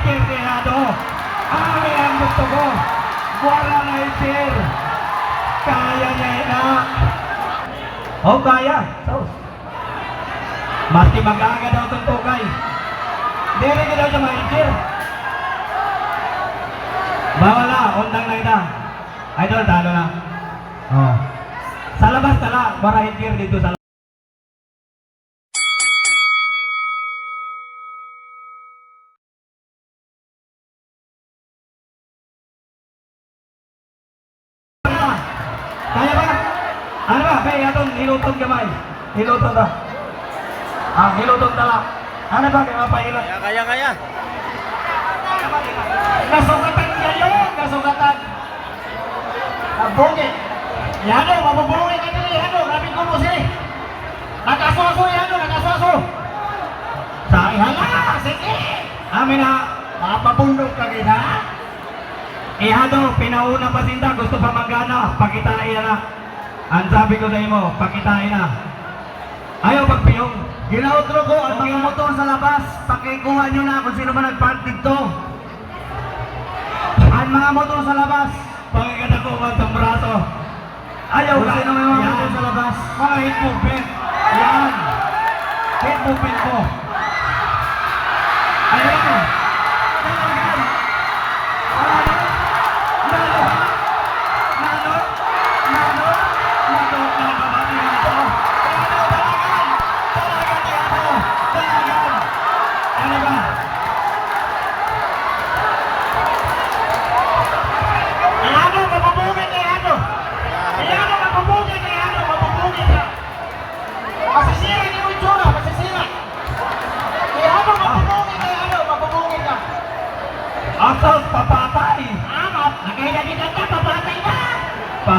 Intirminado. Ari ang gusto ko. Wala na itir. Kaya niya na. Oh, kaya. So, Maski mag-aaga daw itong tukay. Hindi rin daw siya ma-intir. Bawal na, undang na ita. Idol, talo na. Oh. Sa labas tala, para intir dito sa Ano ba? Kaya atong nilutong gamay. Nilutong ta. Ah, nilutong tala. Ano ba? Kaya mapahilot. Kaya, kaya, kaya. Nasugatan kayo! Nasugatan! Nabungi! Yano, mabubungi ka nila, Yano! Grabe ko mo sila! Nakaswaso, Yano! Nakaswaso! Sabi, hala! Sige! Amin na! Mapapundok ka kita! Ihado, pinauna pa sinta, gusto pa magana, pakitain na. Ang sabi ko sa imo, pakitain na. Ayaw pagpiyong. Ginautro ko ang mga motor sa labas. Pakikuha nyo na kung sino ba nag-park dito. Ang mga motor sa labas. Pagkakata ko ang braso. Ayaw Kung sino may mga motor sa labas. Mga hit movement. Yan. Hit movement ko. Atos, papatay. Amat. Nakaya kita ka, papatay na. Pa.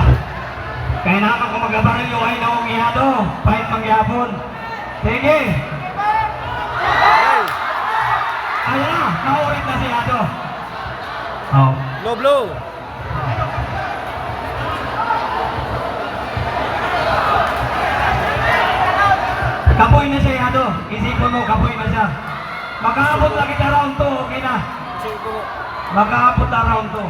Kaya naman kung magabaril yung ay naong ihado. Fight mangyapon. Sige. Ay, Ayan na. Naurit na si Hado. Oh. low blow. Kapoy na siya, Hado. Isipon mo, kapoy na siya. Makaabot lagi na round 2, okay na. Sugo. Makaabot na round 2.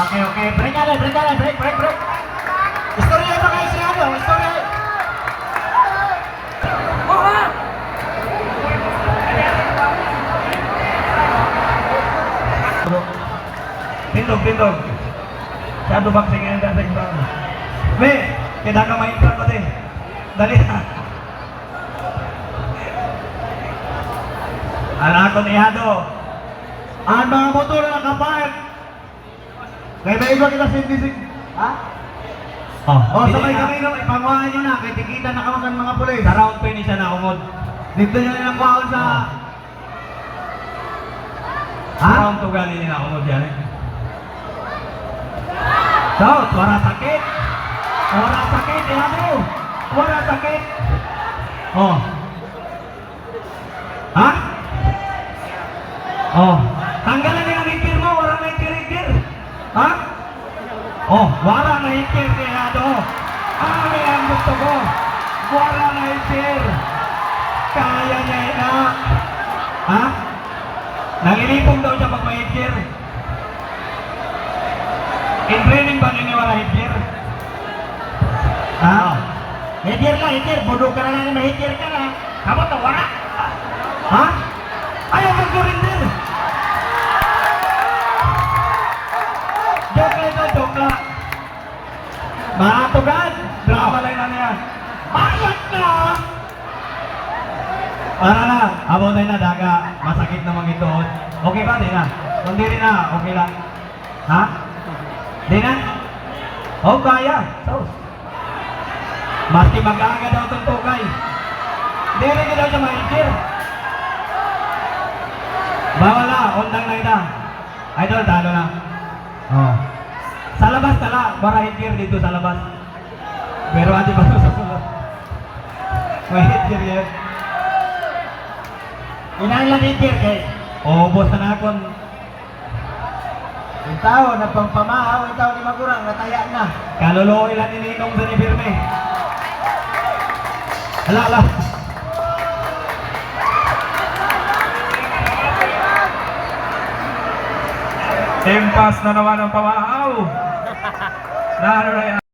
Okay, okay. Break na, break na, break, break, break. Istorya ba kayo si Hado? Istorya. Tindog, tindog. Sado boxing ngayon dahil sa ibang. Be, kaya ka maintran ko din. Dali na. Anak ko ni Hado. Ang mga motor na nakapark. Kaya may iba kita sindisig. Ha? Oh, O, bili sabay kami nung ipanguhaan nyo na. Kaya tikita na kamakan mga pulis. Sa round 20 siya na umod. Dito nyo na nakuhaan sa... Sa Ha? round 2 galing nila umod yan eh. So, wala sakit. Wala sakit, Hado. Wala sakit. Oh. Ha? Oh. Tanggalan nila ng itir mo, wala na itir-itir. Ha? Oh, wala na itir kay Hado. Ari ang gusto ko. Wala na itir. Kaya niya na. Ha? Nangilipong daw siya pag may itir. In training ba ninyo wala itir? Ha? Hitir ka, hitir. Budok ka na lang na hitir ka na. To, wala. Ha? Ayaw mag-surrender! Para na, abot na daga. Masakit naman ito. Okay ba? Di na. Kung di na, okay lang. Ha? Di na? Oh, kaya. So, Maski mag-aaga daw itong tukay. Di rin daw siya ma-injure. Bawal na, undang na ita. Idol, talo na. Oh. Sa labas tala, para hitir dito sa labas. Pero ati ba sa sulod? May hitir yan. Inang itir kay. Obo sa nakon. Ang tao na pampamahaw, ang tao ni Magurang, nataya na. Kaluluo ilan nininong sa ni Firme. Ala, ala. Tempas na naman ang pamahaw. Laro na. Ano